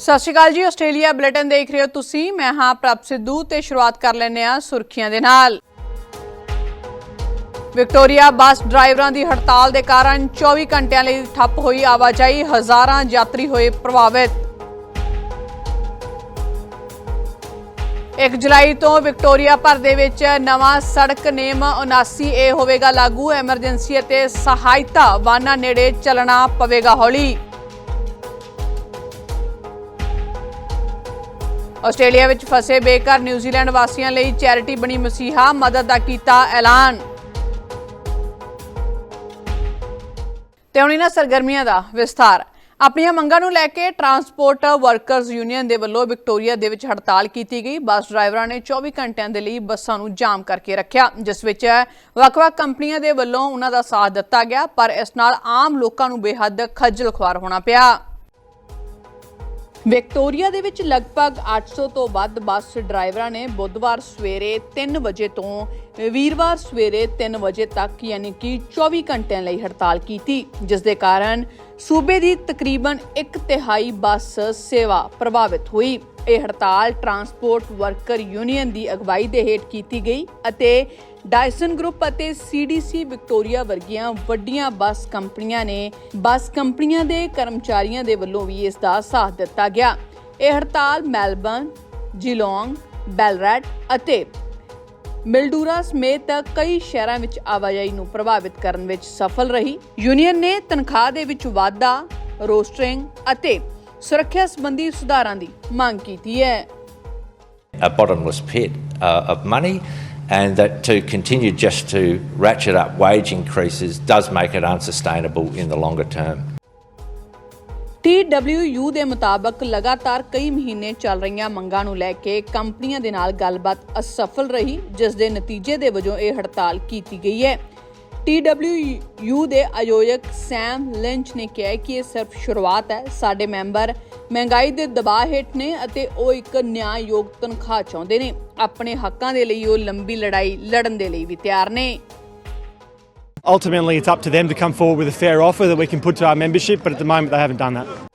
ਸਤਿ ਸ਼੍ਰੀ ਅਕਾਲ ਜੀ, Australia bulletin ਦੇਖ ਰਹੇ ਹੋ ਤੁਸੀਂ। ਮੈਂ ਹਾਂ ਪ੍ਰਭ ਸਿੱਧੂ ਤੇ ਸ਼ੁਰੂਆਤ ਕਰ ਲੈਂਦੇ ਹਾਂ ਸੁਰਖੀਆਂ ਦੇ ਨਾਲ। ਵਿਕਟੋਰੀਆ ਬੱਸ ਡਰਾਈਵਰਾਂ ਦੀ ਹੜਤਾਲ ਦੇ ਕਾਰਨ 24 ਘੰਟਿਆਂ ਲਈ ਠੱਪ ਹੋਈ ਆਵਾਜਾਈ, ਹਜ਼ਾਰਾਂ ਯਾਤਰੀ ਹੋਏ ਪ੍ਰਭਾਵਿਤ। 1 ਜੁਲਾਈ ਤੋਂ ਵਿਕਟੋਰੀਆ ਭਰ ਦੇ ਵਿੱਚ ਨਵਾਂ ਸੜਕ ਨੇਮ 79 ਏ ਹੋਵੇਗਾ ਲਾਗੂ। ਐਮਰਜੈਂਸੀ ਅਤੇ ਸਹਾਇਤਾ ਵਾਹਨਾਂ ਨੇੜੇ ਚੱਲਣਾ ਪਵੇਗਾ ਹੌਲੀ। ਆਸਟ੍ਰੇਲੀਆ ਵਿੱਚ ਫਸੇ ਬੇਘਰ ਨਿਊਜ਼ੀਲੈਂਡ ਵਾਸੀਆਂ ਲਈ ਚੈਰਿਟੀ ਬਣੀ ਮਸੀਹਾ ਮਦਦ ਦਾ ਕੀਤਾ ਐਲਾਨ। ਤੇ ਹੁਣ ਇਹਨਾਂ ਸਰਗਰਮੀਆਂ ਦਾ ਵਿਸਥਾਰ। ਆਪਣੀਆਂ ਮੰਗਾਂ ਨੂੰ ਲੈ ਕੇ ਟਰਾਂਸਪੋਰਟ ਵਰਕਰਜ਼ ਯੂਨੀਅਨ ਦੇ ਵੱਲੋਂ ਵਿਕਟੋਰੀਆ ਦੇ ਵਿੱਚ ਹੜਤਾਲ ਕੀਤੀ ਗਈ। ਬੱਸ ਡਰਾਈਵਰਾਂ ਨੇ 24 ਘੰਟਿਆਂ ਦੇ ਲਈ ਬੱਸਾਂ ਨੂੰ ਜਾਮ ਕਰਕੇ ਰੱਖਿਆ, ਜਿਸ ਵਿੱਚ ਵੱਖ-ਵੱਖ ਕੰਪਨੀਆਂ ਦੇ ਵੱਲੋਂ ਉਹਨਾਂ ਦਾ ਸਾਥ ਦਿੱਤਾ ਗਿਆ, ਪਰ ਇਸ ਨਾਲ ਆਮ ਲੋਕਾਂ ਨੂੰ ਬੇਹੱਦ ਖੱਜਲ ਖੁਆਰ ਹੋਣਾ ਪਿਆ। ਵਿਕਟੋਰੀਆ ਦੇ ਵਿੱਚ ਲਗਭਗ 800 ਤੋਂ ਵੱਧ ਬੱਸ ਡਰਾਈਵਰਾਂ ਨੇ ਬੁੱਧਵਾਰ ਸਵੇਰੇ 3 ਵਜੇ ਤੋਂ ਵੀਰਵਾਰ ਸਵੇਰੇ 3 ਵਜੇ ਤੱਕ ਯਾਨੀ ਕਿ 24 ਘੰਟਿਆਂ ਲਈ ਹੜਤਾਲ ਕੀਤੀ, ਜਿਸ ਦੇ ਕਾਰਨ ਸੂਬੇ ਦੀ ਤਕਰੀਬਨ 1 ਤਿਹਾਈ ਬੱਸ ਸੇਵਾ ਪ੍ਰਭਾਵਿਤ ਹੋਈ। ਇਹ ਹੜਤਾਲ ਟਰਾਂਸਪੋਰਟ ਵਰਕਰ ਯੂਨੀਅਨ ਦੀ ਅਗਵਾਈ ਦੇ ਹੇਠ ਕੀਤੀ ਗਈ ਅਤੇ ਡਾਇਸਨ ਗਰੁੱਪ ਅਤੇ ਸੀਡੀਸੀ ਵਿਕਟੋਰੀਆ ਵਰਗੀਆਂ ਵੱਡੀਆਂ ਬੱਸ ਕੰਪਨੀਆਂ ਨੇ ਬੱਸ ਕੰਪਨੀਆਂ ਦੇ ਕਰਮਚਾਰੀਆਂ ਦੇ ਵੱਲੋਂ ਵੀ ਇਸ ਦਾ ਸਾਥ ਦਿੱਤਾ ਗਿਆ। ਇਹ ਹੜਤਾਲ ਮੈਲਬਰਨ, ਜਿਲੋਂਗ, ਬੈਲਰੈਟ ਅਤੇ ਮਿਲਡੂਰਾ ਸਮੇਤ ਕਈ ਸ਼ਹਿਰਾਂ ਵਿੱਚ ਆਵਾਜਾਈ ਨੂੰ ਪ੍ਰਭਾਵਿਤ ਕਰਨ ਵਿੱਚ ਸਫਲ ਰਹੀ। ਯੂਨੀਅਨ ਨੇ ਤਨਖਾਹ ਦੇ ਵਿੱਚ ਵਾਧਾ ਰੋਸਟਰਿੰਗ ਅਤੇ ਸੁਰੱਖਿਆ ਸੰਬੰਧੀ ਸੁਧਾਰਾਂ ਦੀ ਮੰਗ ਕੀਤੀ ਹੈ a bottomless pit uh, of money, and that to continue just to ratchet up wage increases does make it unsustainable in the longer term. TWU ਦੇ ਮੁਤਾਬਕ ਲਗਾਤਾਰ ਕਈ ਮਹੀਨੇ ਚੱਲ ਰਹੀਆਂ ਮੰਗਾਂ ਨੂੰ ਲੈ ਕੇ ਕੰਪਨੀਆਂ ਦੇ ਨਾਲ ਗੱਲਬਾਤ ਅਸਫਲ ਰਹੀ ਜਿਸ ਦੇ ਨਤੀਜੇ ਦੇ ਵਜੋਂ ਇਹ ਹੜਤਾਲ ਕੀਤੀ ਗਈ ਹੈ TWU ਦੇ ਆਯੋਜਕ ਸੈਮ ਲਿੰਚ ਨੇ ਕਿਹਾ ਕਿ ਇਹ ਸਿਰਫ ਸ਼ੁਰੂਆਤ ਹੈ ਸਾਡੇ ਮੈਂਬਰ ਮਹਿੰਗਾਈ ਦੇ ਦਬਾਅ ਹੇਠ ਨੇ ਅਤੇ ਉਹ ਇੱਕ ਨਿਆਂਯੋਗ ਤਨਖਾਹ ਚਾਹੁੰਦੇ ਨੇ ਆਪਣੇ ਹੱਕਾਂ ਦੇ ਲਈ ਉਹ ਲੰਬੀ ਲੜਾਈ ਲੜਨ ਦੇ ਲਈ ਵੀ ਤਿਆਰ ਨੇ Ultimately, it's up to them to come forward with a fair offer that we can put to our membership, but at the moment, they haven't done that.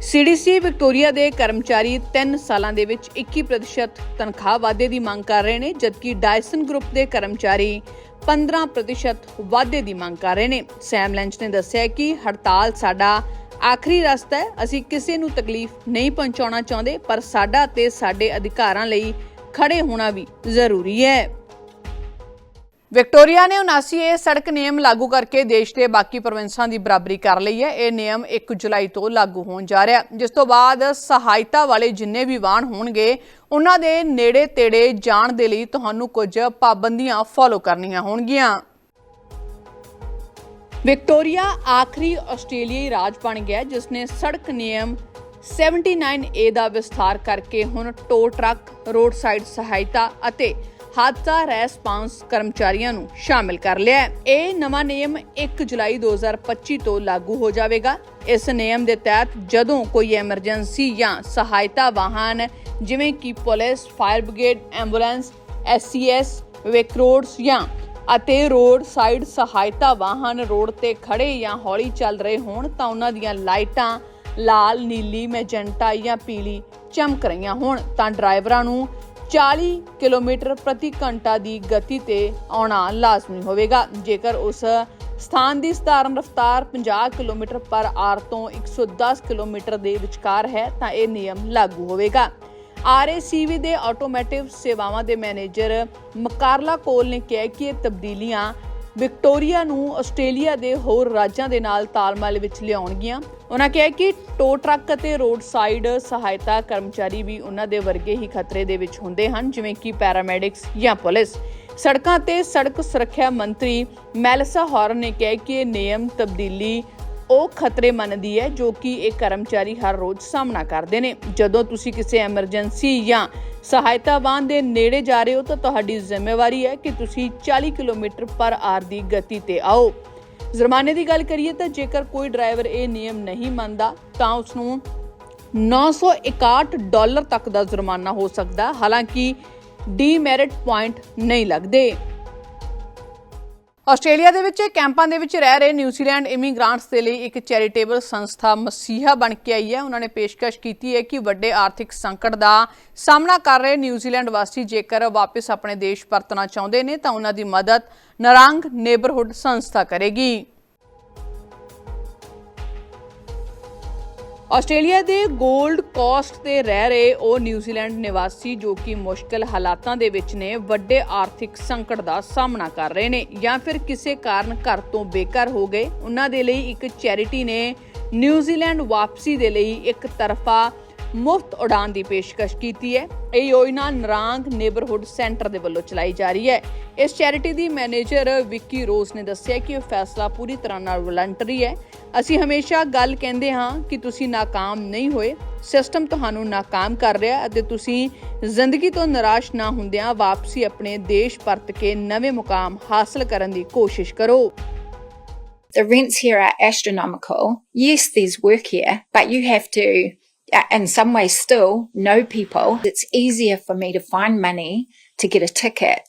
CDC Victoria ਦੇ ਕਰਮਚਾਰੀ 3 ਸਾਲਾਂ ਦੇ ਵਿੱਚ 21% ਤਨਖਾਹ ਵਾਧੇ ਦੀ ਮੰਗ ਕਰ ਰਹੇ ਨੇ, ਜਦਕਿ ਡਾਇਸਨ ਗਰੁੱਪ ਦੇ ਕਰਮਚਾਰੀ 15% ਵਾਧੇ ਦੀ ਮੰਗ ਕਰ ਰਹੇ ਨੇ। ਸੈਮ ਲੈਂਚ ਨੇ ਦੱਸਿਆ ਕਿ ਹੜਤਾਲ ਸਾਡਾ ਆਖਰੀ ਰਸਤਾ ਹੈ, ਅਸੀਂ ਕਿਸੇ ਨੂੰ ਤਕਲੀਫ ਨਹੀਂ ਪਹੁੰਚਾਉਣਾ ਚਾਹੁੰਦੇ, ਪਰ ਸਾਡਾ ਤੇ ਸਾਡੇ ਅਧਿਕਾਰਾਂ ਲਈ ਖੜੇ ਹੋਣਾ ਵੀ ਜ਼ਰੂਰੀ ਹੈ। ਵਿਕਟੋਰੀਆ ਨੇ 79 ਸੜਕ ਨਿਯਮ ਲਾਗੂ ਕਰਕੇ ਦੇਸ਼ ਦੇ ਬਾਕੀ ਪ੍ਰੋਵਿੰਸਾਂ ਦੀ ਬਰਾਬਰੀ ਕਰ ਲਈ ਹੈ। ਇਹ ਨਿਯਮ 1 ਜੁਲਾਈ ਤੋਂ ਲਾਗੂ ਹੋਣ ਜਾ ਰਿਹਾ ਜਿਸ ਤੋਂ ਬਾਅਦ ਸਹਾਇਤਾ ਵਾਲੇ ਜਿੰਨੇ ਵੀ ਵਾਹਨ ਹੋਣਗੇ, ਉਹਨਾਂ ਦੇ ਨੇੜੇ ਤੇੜੇ ਜਾਣ ਦੇ ਲਈ ਤੁਹਾਨੂੰ ਕੁਝ ਪਾਬੰਦੀਆਂ ਫੋਲੋ ਕਰਨੀਆਂ ਹੋਣਗੀਆਂ। ਵਿਕਟੋਰੀਆ ਆਖਰੀ ਆਸਟ੍ਰੇਲੀਆਈ ਰਾਜ ਬਣ ਗਿਆ ਜਿਸ ਨੇ ਸੜਕ ਨਿਯਮ 79A ਦਾ ਵਿਸਥਾਰ ਕਰਕੇ ਹੁਣ ਟੋ ਟਰੱਕ ਰੋਡ ਸਾਈਡ ਸਹਾਇਤਾ ਅਤੇ ਹਾਦਸਾ ਰੈਸਪਾਂਸ ਕਰਮਚਾਰੀਆਂ ਨੂੰ ਸ਼ਾਮਿਲ ਕਰ ਲਿਆ ਹੈ। ਇਹ ਨਵਾਂ ਨਿਯਮ 1 ਜੁਲਾਈ 2025 ਤੋਂ ਲਾਗੂ ਹੋ ਜਾਵੇਗਾ। ਇਸ ਨਿਯਮ ਦੇ ਤਹਿਤ ਜਦੋਂ ਕੋਈ ਐਮਰਜੈਂਸੀ ਜਾਂ ਸਹਾਇਤਾ ਵਾਹਨ, ਜਿਵੇਂ ਕਿ ਪੁਲਿਸ, ਫਾਇਰ ਬ੍ਰਿਗੇਡ, ਐਂਬੂਲੈਂਸ, ਐਸਸੀਐਸ ਵੈਕਰੋਡਸ ਜਾਂ ਅਤੇ ਰੋਡ ਸਾਈਡ ਸਹਾਇਤਾ ਵਾਹਨ ਰੋਡ ਤੇ ਖੜੇ ਜਾਂ ਹੌਲੀ ਚੱਲ ਰਹੇ ਹੋਣ ਤਾਂ ਉਹਨਾਂ ਦੀਆਂ ਲਾਈਟਾਂ ਲਾਲ, ਨੀਲੀ, ਮੈਜੈਂਟਾ ਜਾਂ ਪੀਲੀ ਚਮਕ ਰਹੀਆਂ ਹੋਣ ਤਾਂ ਡਰਾਈਵਰਾਂ ਨੂੰ 40 ਕਿਲੋਮੀਟਰ ਪ੍ਰਤੀ ਘੰਟਾ ਦੀ ਗਤੀ ਤੇ ਆਉਣਾ ਲਾਜ਼ਮੀ ਹੋਵੇਗਾ। ਜੇਕਰ ਉਸ ਸਥਾਨ ਦੀ ਸਧਾਰਨ ਰਫ਼ਤਾਰ 50 ਕਿਲੋਮੀਟਰ ਪਰ ਆਰ ਤੋਂ 110 ਕਿਲੋਮੀਟਰ ਦੇ ਵਿਚਕਾਰ ਹੈ, ਤਾਂ ਇਹ ਨਿਯਮ ਲਾਗੂ ਹੋਵੇਗਾ। ਆਰਏਸੀਵੀ ਦੇ ਆਟੋਮੈਟਿਵ ਸੇਵਾਵਾਂ ਦੇ ਮੈਨੇਜਰ ਮਕਾਰਲਾ ਕੋਲ ਨੇ ਕਿਹਾ ਕਿ ਇਹ ਤਬਦੀਲੀਆਂ ਵਿਕਟੋਰੀਆ ਨੂੰ ਆਸਟ੍ਰੇਲੀਆ ਦੇ ਹੋਰ ਰਾਜਾਂ ਦੇ ਨਾਲ ਤਾਲਮੇਲ ਵਿੱਚ ਲਿਆਉਣਗੀਆਂ। ਉਹਨਾਂ ਕਿਹਾ ਕਿ ਟੋ ਟਰੱਕ ਅਤੇ ਰੋਡ ਸਾਈਡ ਸਹਾਇਤਾ ਕਰਮਚਾਰੀ ਵੀ ਉਹਨਾਂ ਦੇ ਵਰਗੇ ਹੀ ਖਤਰੇ ਦੇ ਵਿੱਚ ਹੁੰਦੇ ਹਨ, ਜਿਵੇਂ ਕਿ ਪੈਰਾਮੈਡਿਕਸ ਜਾਂ ਪੁਲਿਸ। ਸੜਕਾਂ ਤੇ ਸੜਕ ਸੁਰੱਖਿਆ ਮੰਤਰੀ ਮੈਲਸਾ ਹੌਰਨ ਨੇ ਕਿਹਾ ਕਿ ਨਿਯਮ ਤਬਦੀਲੀ ਉਹ ਖਤਰੇ ਮੰਨਦੀ ਹੈ ਜੋ ਕਿ ਇਹ ਕਰਮਚਾਰੀ ਹਰ ਰੋਜ਼ ਸਾਹਮਣਾ ਕਰਦੇ ਨੇ। ਜਦੋਂ ਤੁਸੀਂ ਕਿਸੇ ਐਮਰਜੈਂਸੀ ਜਾਂ ਸਹਾਇਤਾ ਵਾਹਨ ਦੇ ਨੇੜੇ ਜਾ ਰਹੇ ਹੋ ਤਾਂ ਤੁਹਾਡੀ ਜ਼ਿੰਮੇਵਾਰੀ ਹੈ ਕਿ ਤੁਸੀਂ 40 ਕਿਲੋਮੀਟਰ ਪਰ ਆਰ ਦੀ ਗਤੀ ਤੇ ਆਓ। ਜੁਰਮਾਨੇ ਦੀ ਗੱਲ ਕਰੀਏ ਤਾਂ ਜੇਕਰ ਕੋਈ ਡਰਾਈਵਰ ਇਹ ਨਿਯਮ ਨਹੀਂ ਮੰਨਦਾ ਤਾਂ ਉਸ ਨੂੰ 961 ਡਾਲਰ ਤੱਕ ਦਾ ਜੁਰਮਾਨਾ ਹੋ ਸਕਦਾ, ਹਾਲਾਂਕਿ ਡੀਮੈਰਿਟ ਪੁਆਇੰਟ ਨਹੀਂ ਲੱਗਦੇ। ਆਸਟ੍ਰੇਲੀਆ ਦੇ ਵਿੱਚ ਕੈਂਪਾਂ ਦੇ ਵਿੱਚ ਰਹਿ ਰਹੇ ਨਿਊਜ਼ੀਲੈਂਡ ਇਮੀਗ੍ਰਾਂਟਸ ਦੇ ਲਈ ਇੱਕ ਚੈਰੀਟੇਬਲ ਸੰਸਥਾ ਮਸੀਹਾ ਬਣ ਕੇ ਆਈ ਹੈ। ਉਹਨਾਂ ਨੇ ਪੇਸ਼ਕਸ਼ ਕੀਤੀ ਹੈ ਕਿ ਵੱਡੇ ਆਰਥਿਕ ਸੰਕਟ ਦਾ ਸਾਹਮਣਾ ਕਰ ਰਹੇ ਨਿਊਜ਼ੀਲੈਂਡ ਵਾਸੀ ਜੇਕਰ ਵਾਪਸ ਆਪਣੇ ਦੇਸ਼ ਪਰਤਣਾ ਚਾਹੁੰਦੇ ਨੇ ਤਾਂ ਉਹਨਾਂ ਦੀ ਮਦਦ ਨਰੰਗ ਨੇਬਰਹੁੱਡ ਸੰਸਥਾ ਕਰੇਗੀ। ਆਸਟ੍ਰੇਲੀਆ ਦੇ 골ਡ ਕੋਸਟ ਤੇ ਰਹਿ ਰਹੇ ਉਹ ਨਿਊਜ਼ੀਲੈਂਡ ਨਿਵਾਸੀ ਜੋ ਕਿ ਮੁਸ਼ਕਲ ਹਾਲਾਤਾਂ ਦੇ ਵਿੱਚ ਨੇ, ਵੱਡੇ ਆਰਥਿਕ ਸੰਕਟ ਦਾ ਸਾਹਮਣਾ ਕਰ ਰਹੇ ਨੇ ਜਾਂ ਫਿਰ ਕਿਸੇ ਕਾਰਨ ਘਰ ਤੋਂ ਬੇਘਰ ਹੋ ਗਏ। ਉਹਨਾਂ ਦੇ ਲਈ ਇੱਕ ਚੈਰਿਟੀ ਨੇ ਨਿਊਜ਼ੀਲੈਂਡ ਵਾਪਸੀ ਦੇ ਲਈ ਇੱਕ ਤਰਫਾ ਮੁਫਤ ਉਡਾਨ ਦੀ ਪੇਸ਼ਕਸ਼ ਕੀਤੀ ਹੈ। ਇਹ ਯੋਜਨਾ ਨਰਾਂਗ ਨੇਬਰਹੁੱਡ ਸੈਂਟਰ ਦੇ ਵੱਲੋਂ ਚਲਾਈ ਜਾ ਰਹੀ ਹੈ। ਇਸ ਚੈਰਿਟੀ ਦੀ ਮੈਨੇਜਰ ਵਿੱਕੀ ਰੋਜ਼ ਨੇ ਦੱਸਿਆ ਕਿ ਇਹ ਫੈਸਲਾ ਪੂਰੀ ਤਰ੍ਹਾਂ ਨਾਲ ਵਲੰਟਰੀ ਹੈ। ਅਸੀਂ ਹਮੇਸ਼ਾ ਗੱਲ ਕਹਿੰਦੇ ਹਾਂ ਕਿ ਤੁਸੀਂ ਨਾਕਾਮ ਨਹੀਂ ਹੋਏ। ਸਿਸਟਮ ਤੁਹਾਨੂੰ ਨਾਕਾਮ ਕਰ ਰਿਹਾ ਅਤੇ ਤੁਸੀਂ ਜ਼ਿੰਦਗੀ ਤੋਂ ਨਿਰਾਸ਼ ਨਾ ਹੁੰਦਿਆਂ ਵਾਪਸੀ ਆਪਣੇ ਦੇਸ਼ ਪਰਤ ਕੇ ਨਵੇਂ ਮੁਕਾਮ ਹਾਸਲ ਕਰਨ ਦੀ ਕੋਸ਼ਿਸ਼ ਕਰੋ। The rents here are astronomical. Yes, there's work here, but you have to, in some ways, still know people. It's easier for me to find money to get a ticket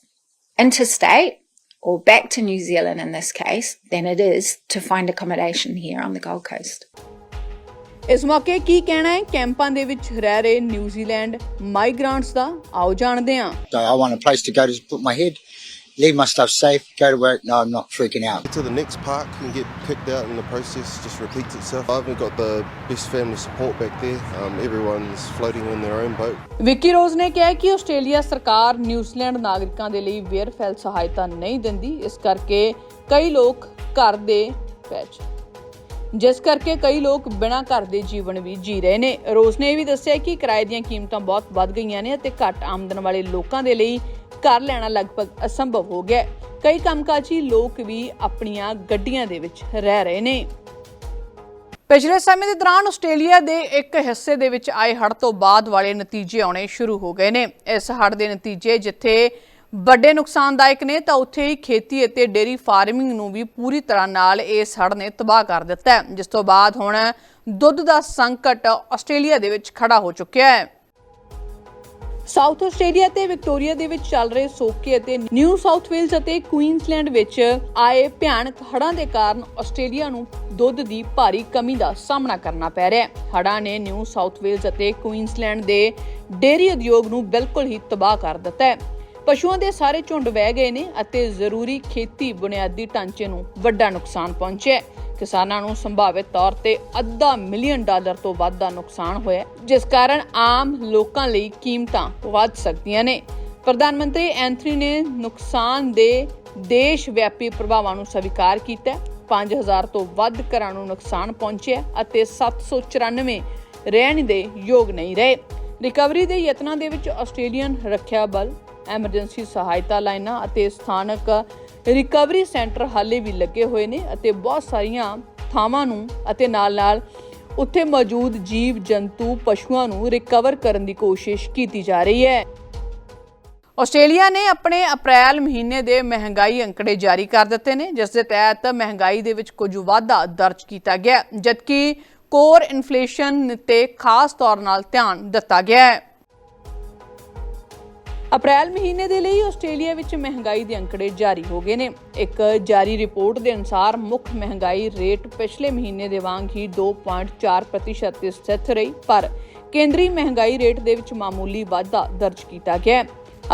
interstate or back to New Zealand in this case than it is to find accommodation here on the Gold Coast. ਇਸ ਮੌਕੇ ਕੀ ਕਹਿਣਾ ਹੈ ਕੈਂਪਾਂ ਦੇ ਵਿੱਚ ਰਹਿ ਰਹੇ New Zealand ਮਾਈਗ੍ਰਾਂਟਸ ਦਾ ਆਓ ਜਾਣਦੇ ਹਾਂ So I want a place to go to put my head, leave my stuff safe, go to work. No, I'm not freaking out. to the next park and get kicked out and the process just repeats itself. I haven't got the best family support back there. Um, everyone's floating in their own boat. Vicky Rose ਨੇ ਕਿਹਾ ਕਿ Australia ਸਰਕਾਰ New Zealand ਨਾਗਰਿਕਾਂ ਦੇ ਲਈ ਵੇਅਰਫੈਲ ਸਹਾਇਤਾ ਨਹੀਂ ਦਿੰਦੀ ਇਸ ਕਰਕੇ ਕਈ ਲੋਕ ਘਰ ਦੇ ਵਿੱਚ ਜਿਸ ਕਰਕੇ ਕਈ ਲੋਕ ਬਿਨਾਂ ਘਰ ਦੇ ਜੀਵਨ ਵੀ ਜੀ ਰਹੇ ਨੇ ਰੋਜ਼ ਨੇ ਇਹ ਵੀ ਦੱਸਿਆ ਕਿ ਕਿਰਾਏ ਦੀਆਂ ਕੀਮਤਾਂ ਬਹੁਤ ਵੱਧ ਗਈਆਂ ਨੇ ਅਤੇ ਘੱਟ ਆਮਦਨ ਵਾਲੇ ਲੋਕਾਂ ਦੇ ਲਈ ਕਰ ਲੈਣਾ ਲਗਭਗ ਅਸੰਭਵ ਹੋ ਗਿਆ ਕਈ ਕੰਮਕਾਜੀ ਲੋਕ ਵੀ ਆਪਣੀਆਂ ਗੱਡੀਆਂ ਦੇ ਵਿੱਚ ਰਹਿ ਰਹੇ ਨੇ। ਪਿਛਲੇ ਸਮੇਂ ਦੇ ਦੌਰਾਨ ਆਸਟ੍ਰੇਲੀਆ ਦੇ ਇੱਕ ਹਿੱਸੇ ਦੇ ਵਿੱਚ ਆਏ ਹੜ੍ਹ ਤੋਂ ਬਾਅਦ ਵਾਲੇ ਨਤੀਜੇ ਆਉਣੇ ਸ਼ੁਰੂ ਹੋ ਗਏ ਨੇ। ਇਸ ਹੜ੍ਹ ਦੇ ਨਤੀਜੇ ਜਿੱਥੇ ਵੱਡੇ ਨੁਕਸਾਨਦਾਇਕ ਨੇ, ਤਾਂ ਉੱਥੇ ਹੀ ਖੇਤੀ ਅਤੇ ਡੇਰੀ ਫਾਰਮਿੰਗ ਨੂੰ ਵੀ ਪੂਰੀ ਤਰ੍ਹਾਂ ਨਾਲ ਇਸ ਹੜ੍ਹ ਨੇ ਤਬਾਹ ਕਰ ਦਿੱਤਾ ਜਿਸ ਤੋਂ ਬਾਅਦ ਹੁਣ ਦੁੱਧ ਦਾ ਸੰਕਟ ਆਸਟ੍ਰੇਲੀਆ ਦੇ ਵਿੱਚ ਖੜਾ ਹੋ ਚੁੱਕਿਆ ਹੈ। ਸਾਊਥ ਆਸਟ੍ਰੇਲੀਆ ਤੇ ਵਿਕਟੋਰੀਆ ਦੇ ਵਿੱਚ ਚੱਲ ਰਹੇ ਸੋਕੇ ਅਤੇ ਨਿਊ ਸਾਊਥ ਵੇਲਜ਼ ਅਤੇ ਕੁਈਨਸਲੈਂਡ ਵਿੱਚ ਆਏ ਭਿਆਨਕ ਹੜ੍ਹਾਂ ਦੇ ਕਾਰਨ ਆਸਟ੍ਰੇਲੀਆ ਨੂੰ ਦੁੱਧ ਦੀ ਭਾਰੀ ਕਮੀ ਦਾ ਸਾਹਮਣਾ ਕਰਨਾ ਪੈ ਰਿਹਾ ਹੈ। ਹੜ੍ਹਾਂ ਨੇ ਨਿਊ ਸਾਊਥ ਵੇਲਜ਼ ਅਤੇ ਕੁਈਨਸਲੈਂਡ ਦੇ ਡੇਅਰੀ ਉਦਯੋਗ ਨੂੰ ਬਿਲਕੁਲ ਹੀ ਤਬਾਹ ਕਰ ਦਿੱਤਾ ਹੈ। ਪਸ਼ੂਆਂ ਦੇ ਸਾਰੇ ਝੁੰਡ ਵਹਿ ਗਏ ਨੇ ਅਤੇ ਜ਼ਰੂਰੀ ਖੇਤੀ ਬੁਨਿਆਦੀ ਢਾਂਚੇ ਨੂੰ ਵੱਡਾ ਨੁਕਸਾਨ ਪਹੁੰਚਿਆ ਹੈ। ਕਿਸਾਨਾਂ ਨੂੰ ਸੰਭਾਵਿਤ ਤੌਰ ਤੇ ਅੱਧਾ ਮਿਲੀਅਨ ਡਾਲਰ ਤੋਂ ਵੱਧ ਦਾ ਨੁਕਸਾਨ ਹੋਇਆ ਜਿਸ ਕਾਰਨ ਆਮ ਲੋਕਾਂ ਲਈ ਕੀਮਤਾਂ ਵੱਧ ਸਕਦੀਆਂ ਨੇ ਪ੍ਰਧਾਨ ਮੰਤਰੀ ਐਂਥਨੀ ਨੇ ਨੁਕਸਾਨ ਦੇ ਦੇਸ਼ ਵਿਆਪੀ ਪ੍ਰਭਾਵਾਂ ਨੂੰ ਸਵੀਕਾਰ ਕੀਤਾ ਹੈ। 5000 ਤੋਂ ਵੱਧ ਘਰਾਂ ਨੂੰ ਨੁਕਸਾਨ ਪਹੁੰਚਿਆ ਹੈ ਅਤੇ 794 ਰਹਿਣ ਦੇ ਯੋਗ ਨਹੀਂ ਰਹੇ ਰਿਕਵਰੀ ਦੇ ਯਤਨਾਂ ਦੇ ਵਿੱਚ ਆਸਟ੍ਰੇਲੀਅਨ ਰੱਖਿਆ ਬਲ, ਐਮਰਜੈਂਸੀ ਸਹਾਇਤਾ ਲਾਈਨਾਂ ਅਤੇ ਸਥਾਨਕ ਰਿਕਵਰੀ ਸੈਂਟਰ ਹਾਲੇ ਵੀ ਲੱਗੇ ਹੋਏ ਨੇ ਅਤੇ ਬਹੁਤ ਸਾਰੀਆਂ ਥਾਵਾਂ ਨੂੰ ਅਤੇ ਨਾਲ-ਨਾਲ ਉੱਥੇ ਮੌਜੂਦ ਜੀਵ ਜੰਤੂ ਪਸ਼ੂਆਂ ਨੂੰ ਰਿਕਵਰ ਕਰਨ ਦੀ ਕੋਸ਼ਿਸ਼ ਕੀਤੀ ਜਾ ਰਹੀ ਹੈ। ਆਸਟ੍ਰੇਲੀਆ ਨੇ ਆਪਣੇ ਅਪ੍ਰੈਲ ਮਹੀਨੇ ਦੇ ਮਹਿੰਗਾਈ ਅੰਕੜੇ ਜਾਰੀ ਕਰ ਦਿੱਤੇ ਨੇ, ਜਿਸ ਦੇ ਤਹਿਤ ਮਹਿੰਗਾਈ ਦੇ ਵਿੱਚ ਕੁਝ ਵਾਧਾ ਦਰਜ ਕੀਤਾ ਗਿਆ, ਜਦਕਿ ਕੋਰ ਇਨਫਲੇਸ਼ਨ ਤੇ ਖਾਸ ਤੌਰ ਨਾਲ ਧਿਆਨ ਦਿੱਤਾ ਗਿਆ ਹੈ। ਅਪ੍ਰੈਲ ਮਹੀਨੇ ਦੇ ਲਈ ਆਸਟ੍ਰੇਲੀਆ ਵਿੱਚ ਮਹਿੰਗਾਈ ਦੇ ਅੰਕੜੇ ਜਾਰੀ ਹੋ ਗਏ ਨੇ। ਇੱਕ ਜਾਰੀ ਰਿਪੋਰਟ ਦੇ ਅਨੁਸਾਰ ਮੁੱਖ ਮਹਿੰਗਾਈ ਰੇਟ ਪਿਛਲੇ ਮਹੀਨੇ ਦੇ ਵਾਂਗ ਹੀ 2.4% ਤੇ ਸਥਿਤ ਰਹੀ, ਪਰ ਕੇਂਦਰੀ ਮਹਿੰਗਾਈ ਰੇਟ ਦੇ ਵਿੱਚ ਮਾਮੂਲੀ ਵਾਧਾ ਦਰਜ ਕੀਤਾ ਗਿਆ ਹੈ।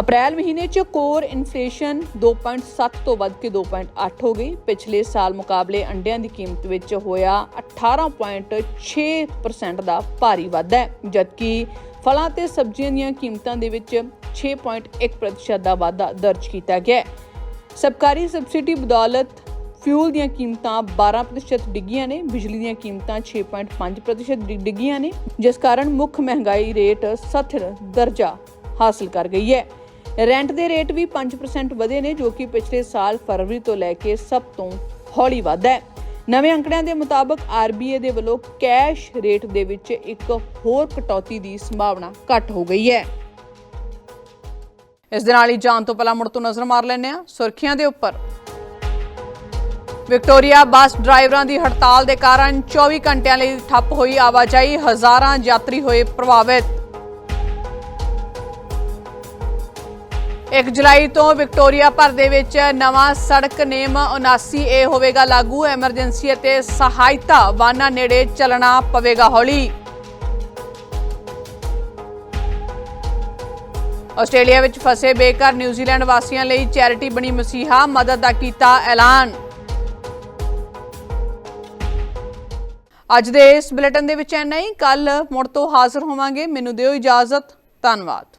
ਅਪ੍ਰੈਲ ਮਹੀਨੇ 'ਚ ਕੋਰ ਇਨਫਲੇਸ਼ਨ 2.7 ਤੋਂ ਵੱਧ ਕੇ 2.8 ਹੋ ਗਈ। ਪਿਛਲੇ ਸਾਲ ਮੁਕਾਬਲੇ ਅੰਡਿਆਂ ਦੀ ਕੀਮਤ ਵਿੱਚ ਹੋਇਆ 18.6% ਦਾ ਭਾਰੀ ਵਾਧਾ ਹੈ, ਜਦਕਿ ਫਲਾਂ ਤੇ ਸਬਜ਼ੀਆਂ ਦੀਆਂ ਕੀਮਤਾਂ ਦੇ ਵਿੱਚ 6.1% ਦਾ ਵਾਧਾ ਦਰਜ ਕੀਤਾ ਗਿਆ ਹੈ। ਸਬਕਾਰੀ ਸਬਸਿਡੀ ਬਦੌਲਤ ਫਿਊਲ ਦੀਆਂ ਕੀਮਤਾਂ 12% ਡਿੱਗੀਆਂ ਨੇ, ਬਿਜਲੀ ਦੀਆਂ ਕੀਮਤਾਂ 6.5% ਡਿ- ਡਿੱਗੀਆਂ ਨੇ, ਜਿਸ ਕਾਰਨ ਮੁੱਖ ਮਹਿੰਗਾਈ ਰੇਟ ਸਥਿਰ ਦਰਜਾ ਹਾਸਲ ਕਰ ਗਈ ਹੈ। ਰੈਂਟ ਦੇ ਰੇਟ ਵੀ 5% ਵਧੇ ਨੇ, ਜੋ ਕਿ ਪਿਛਲੇ ਸਾਲ ਫਰਵਰੀ ਤੋਂ ਲੈ ਕੇ ਸਭ ਤੋਂ ਹੌਲੀ ਵਾਧਾ ਹੈ। ਨਵੇਂ ਅੰਕੜਿਆਂ ਦੇ ਮੁਤਾਬਕ ਆਰਬੀਏ ਦੇ ਵੱਲੋਂ ਕੈਸ਼ ਰੇਟ ਦੇ ਵਿੱਚ ਇੱਕ ਹੋਰ ਕਟੌਤੀ ਦੀ ਸੰਭਾਵਨਾ ਘੱਟ ਹੋ ਗਈ ਹੈ। ਇਸ ਦੇ ਨਾਲ ਹੀ ਜਾਣ ਤੋਂ ਪਹਿਲਾਂ ਮੁੜ ਤੋਂ ਨਜ਼ਰ ਮਾਰ ਲੈਂਦੇ ਹਾਂ। ਸੁਰਖੀਆਂ ਦੇ ਉੱਪਰ। ਵਿਕਟੋਰੀਆ ਬੱਸ ਡਰਾਈਵਰਾਂ ਦੀ ਹੜਤਾਲ ਦੇ ਕਾਰਨ 24 ਘੰਟਿਆਂ ਲਈ ਠੱਪ ਹੋਈ ਆਵਾਜਾਈ, ਹਜ਼ਾਰਾਂ ਯਾਤਰੀ ਹੋਏ ਪ੍ਰਭਾਵਿਤ। 1 ਜੁਲਾਈ ਤੋਂ ਵਿਕਟੋਰੀਆ ਭਰ ਦੇ ਵਿੱਚ ਨਵਾਂ ਸੜਕ ਨਿਯਮ 79 ਏ ਹੋਵੇਗਾ ਲਾਗੂ। ਐਮਰਜੈਂਸੀ ਅਤੇ ਸਹਾਇਤਾ ਵਾਹਨਾਂ ਨੇੜੇ ਚੱਲਣਾ ਪਵੇਗਾ ਹੌਲੀ। ਆਸਟ੍ਰੇਲੀਆ ਵਿੱਚ ਫਸੇ ਬੇਘਰ ਨਿਊਜ਼ੀਲੈਂਡ ਵਾਸੀਆਂ ਲਈ ਚੈਰਿਟੀ ਬਣੀ ਮਸੀਹਾ ਮਦਦ ਦਾ ਕੀਤਾ ਐਲਾਨ। ਅੱਜ ਦੇ ਇਸ ਬੁਲੇਟਿਨ ਦੇ ਵਿੱਚ ਐਨਾ ਹੀ। ਕੱਲ ਮੁੜ ਤੋਂ ਹਾਜ਼ਰ ਹੋਵਾਂਗੇ। ਮੈਨੂੰ ਦਿਓ ਇਜਾਜ਼ਤ। ਧੰਨਵਾਦ।